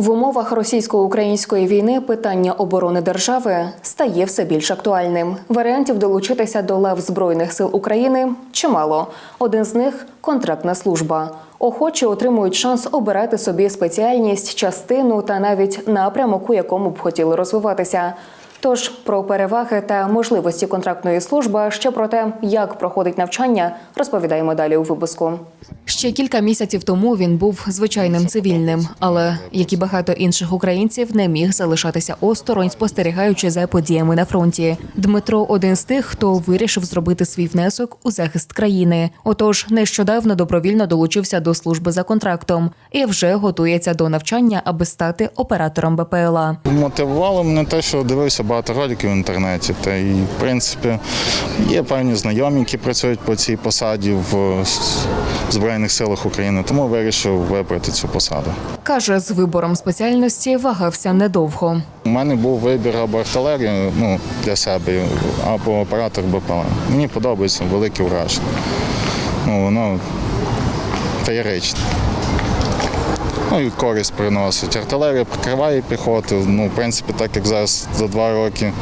В умовах російсько-української війни питання оборони держави стає все більш актуальним. Варіантів долучитися до лав збройних сил України чимало. Один з них контрактна служба. Охочі отримують шанс обирати собі спеціальність, частину та навіть напрямок, у якому б хотіли розвиватися. Тож про переваги та можливості контрактної служби, ще про те, як проходить навчання, розповідаємо далі у випуску. Ще кілька місяців тому він був звичайним цивільним, але як і багато інших українців, не міг залишатися осторонь, спостерігаючи за подіями на фронті. Дмитро один з тих, хто вирішив зробити свій внесок у захист країни. Отож, нещодавно добровільно долучився до служби за контрактом і вже готується до навчання, аби стати оператором БПЛА. Мотивувало мене те, що дивився багато роликів в інтернеті. Та і, в принципі, є певні знайомі, які працюють по цій посаді в с- Збройних силах України, тому вирішив вибрати цю посаду. Каже, з вибором спеціальності вагався недовго. У мене був вибір або артилерія ну, для себе, або оператор БПЛА. Мені подобається велике враження. Ну, воно феєричне. Ну і користь приносить. Артилерія прикриває піхоту. Ну, в принципі, так як зараз за два роки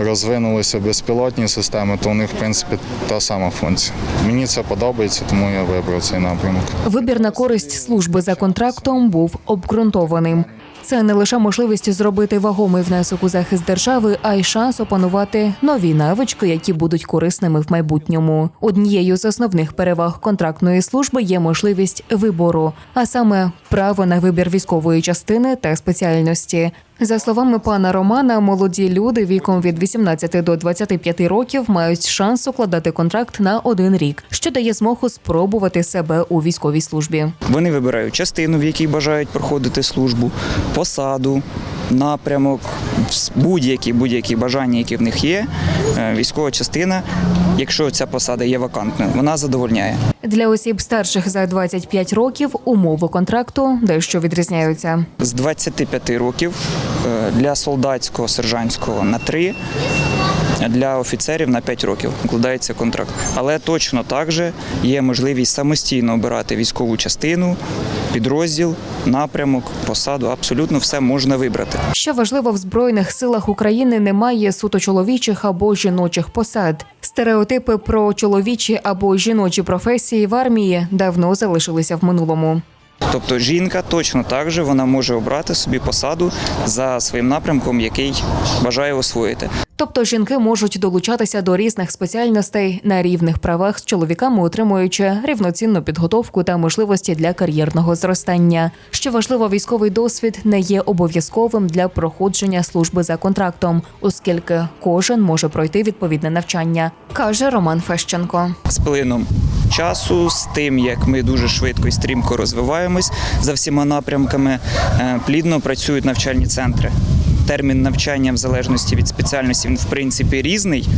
розвинулися безпілотні системи, то у них, в принципі, та сама функція. Мені це подобається, тому я вибрав цей напрямок. Вибір на користь служби за контрактом був обґрунтованим. Це не лише можливість зробити вагомий внесок у захист держави, а й шанс опанувати нові навички, які будуть корисними в майбутньому. Однією з основних переваг контрактної служби є можливість вибору, а саме право на вибір військової частини та спеціальності. За словами пана Романа, молоді люди віком від 18 до 25 років мають шанс укладати контракт на один рік, що дає змогу спробувати себе у військовій службі. Вони вибирають частину, в якій бажають проходити службу, посаду, напрямок, будь-які будь-які бажання, які в них є. Військова частина, якщо ця посада є вакантною, вона задовольняє. Для осіб старших за 25 років умови контракту дещо відрізняються. З 25 років е, для солдатського, сержантського на 3, для офіцерів на 5 років укладається контракт. Але точно так же є можливість самостійно обирати військову частину, підрозділ, напрямок, посаду. Абсолютно все можна вибрати. Що важливо, в збройних силах України немає суто чоловічих або жіночих посад. Стереотипи про чоловічі або жіночі професії в армії давно залишилися в минулому. Тобто жінка точно так же вона може обрати собі посаду за своїм напрямком, який бажає освоїти. Тобто жінки можуть долучатися до різних спеціальностей на рівних правах з чоловіками, отримуючи рівноцінну підготовку та можливості для кар'єрного зростання. Що важливо, військовий досвід не є обов'язковим для проходження служби за контрактом, оскільки кожен може пройти відповідне навчання, каже Роман Фещенко. з плином часу, з тим, як ми дуже швидко і стрімко розвиваємось за всіма напрямками, е, плідно працюють навчальні центри. Термін навчання в залежності від спеціальності він в принципі різний,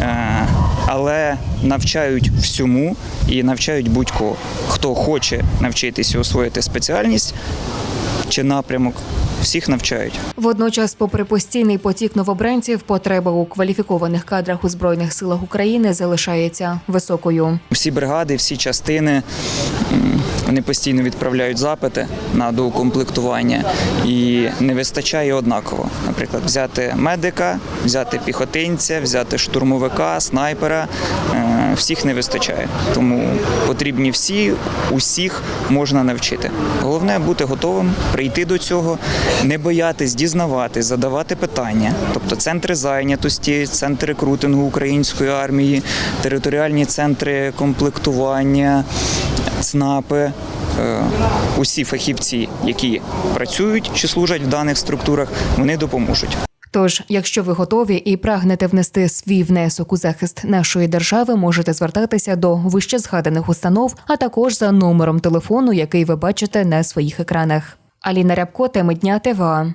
е, але навчають всьому і навчають будь-кого. Хто хоче навчитися освоїти спеціальність чи напрямок, всіх навчають. Водночас, попри постійний потік новобранців, потреба у кваліфікованих кадрах у збройних силах України залишається високою. Всі бригади, всі частини вони постійно відправляють запити на доукомплектування і не вистачає однаково. Наприклад, взяти медика, взяти піхотинця, взяти штурмовика, снайпера. е, Всіх не вистачає. Тому потрібні всі, усіх можна навчити. Головне бути готовим, прийти до цього, не боятись дізнаватись, задавати питання. Тобто центри зайнятості, центри рекрутингу української армії, територіальні центри комплектування, ЦНАПи. е, Усі фахівці, які працюють чи служать в даних структурах, вони допоможуть. Тож, якщо ви готові і прагнете внести свій внесок у захист нашої держави, можете звертатися до вище згаданих установ, а також за номером телефону, який ви бачите на своїх екранах. Аліна Рябко, теми дня ТВА.